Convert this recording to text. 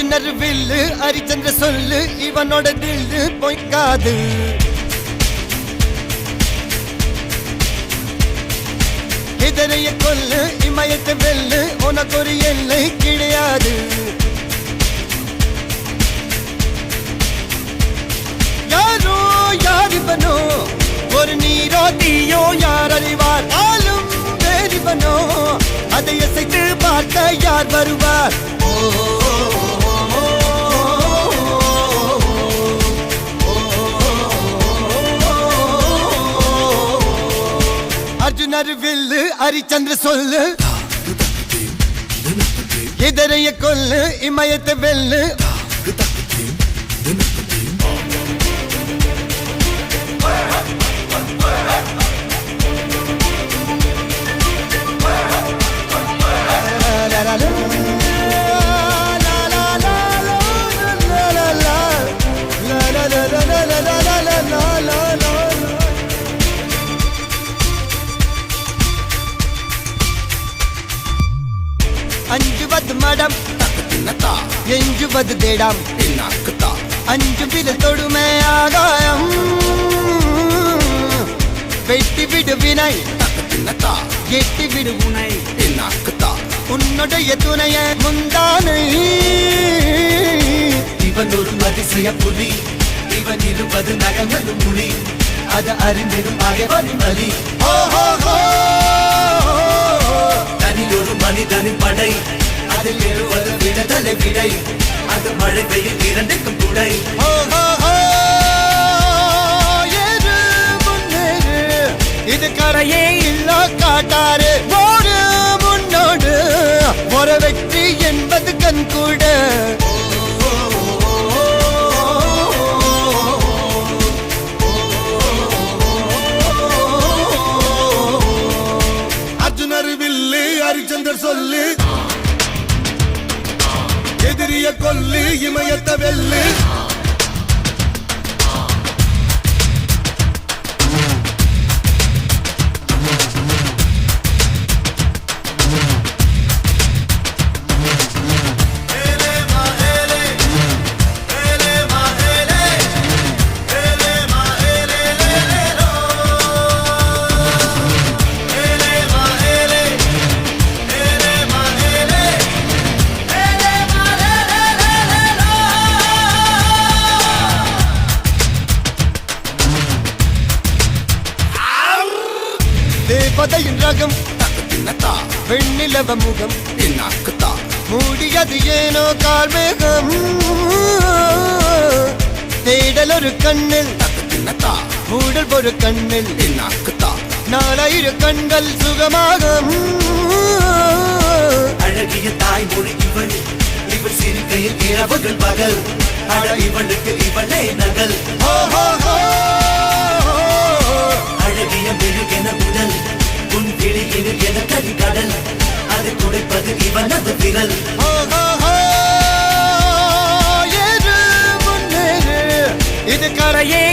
அர்ஜுனர் வில்லு ஹரிச்சந்திர சொல்லு இவனோட தில்லு பொய்க்காது. இதரைய கொல்லு இமயத்தை வெல்லு உனக்கு ஒரு எல்லை கிடையாது. யாரோ யாரிவனோ ஒரு நீரோ தீயோ யார் அறிவார்? ஆளும் வேறிவனோ அதை அசைத்து பார்க்க யார் வருவார்? அர்ஜுனர் வில்லு ஹரிச்சந்திர சொல்லு இதரைய கொல்லு இமயத்தை வெல்லு. அஞ்சுவது மடம். எஞ்சுவது தேடாம். அஞ்சு வித தொடுமை ஆகாயம். வெட்டி விடு வினை. எட்டி விடு உனை. உன்னுடைய துணைய முந்தானை. இவன் ஒரு அதிசய புலி. இவன் இருபது நகங்களும் மொழி அது அறிந்திடும் அகைவரின் வலி. ஓ ஹோ ஹோ. தனில் ஒரு மனிதனின் படை. அதில் எழுவது விடுதலை விடை. அது மழை பெய்யும் இரண்டுக்கும் துடை இது கரையே இல்லா காட்டாரு ஓடு முன்னோடு. ஒரு வெற்றி என்பது கண் கூட. கொல்லி இமயத்த வெல்லு தேவதையின் ரகம். வெண்ணிலவ முகம். மூடியது ஏனோ கார்மேகம் தேடல் ஒரு கண்ணில். மூடல் ஒரு கண்ணில். நாலாயிர கண்கள் சுகமாக அழகிய தாய்மொழி இவள். இவள் சிரிக்கையில் இரவுகள் பகல். அழ இவளுக்கு இவளே நகல். அழகிய கரையே